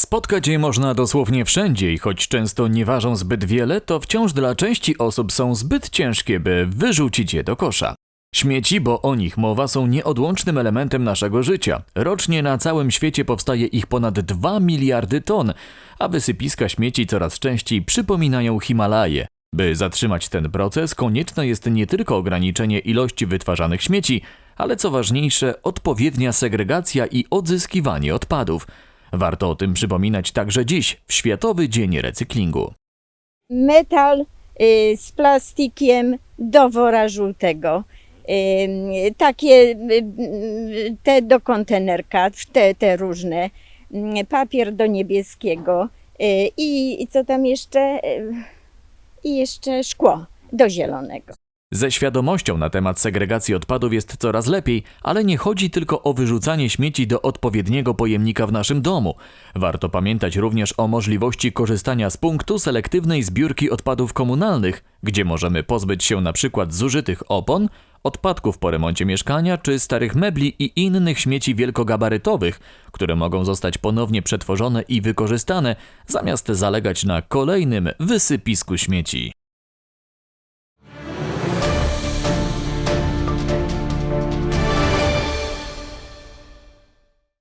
Spotkać je można dosłownie wszędzie i choć często nie ważą zbyt wiele, to wciąż dla części osób są zbyt ciężkie, by wyrzucić je do kosza. Śmieci, bo o nich mowa, są nieodłącznym elementem naszego życia. Rocznie na całym świecie powstaje ich ponad 2 miliardy ton, a wysypiska śmieci coraz częściej przypominają Himalaje. By zatrzymać ten proces, konieczne jest nie tylko ograniczenie ilości wytwarzanych śmieci, ale co ważniejsze, odpowiednia segregacja i odzyskiwanie odpadów. Warto o tym przypominać także dziś, w Światowy Dzień Recyklingu. metal y, z plastikiem do wora żółtego. Y, Takie y, y, te do kontenerka, te, te różne, y, papier do niebieskiego y, i, co tam jeszcze? Y, I jeszcze szkło do zielonego. Ze świadomością na temat segregacji odpadów jest coraz lepiej, ale nie chodzi tylko o wyrzucanie śmieci do odpowiedniego pojemnika w naszym domu. Warto pamiętać również o możliwości korzystania z punktu selektywnej zbiórki odpadów komunalnych, gdzie możemy pozbyć się na przykład zużytych opon, odpadków po remoncie mieszkania czy starych mebli i innych śmieci wielkogabarytowych, które mogą zostać ponownie przetworzone i wykorzystane, zamiast zalegać na kolejnym wysypisku śmieci.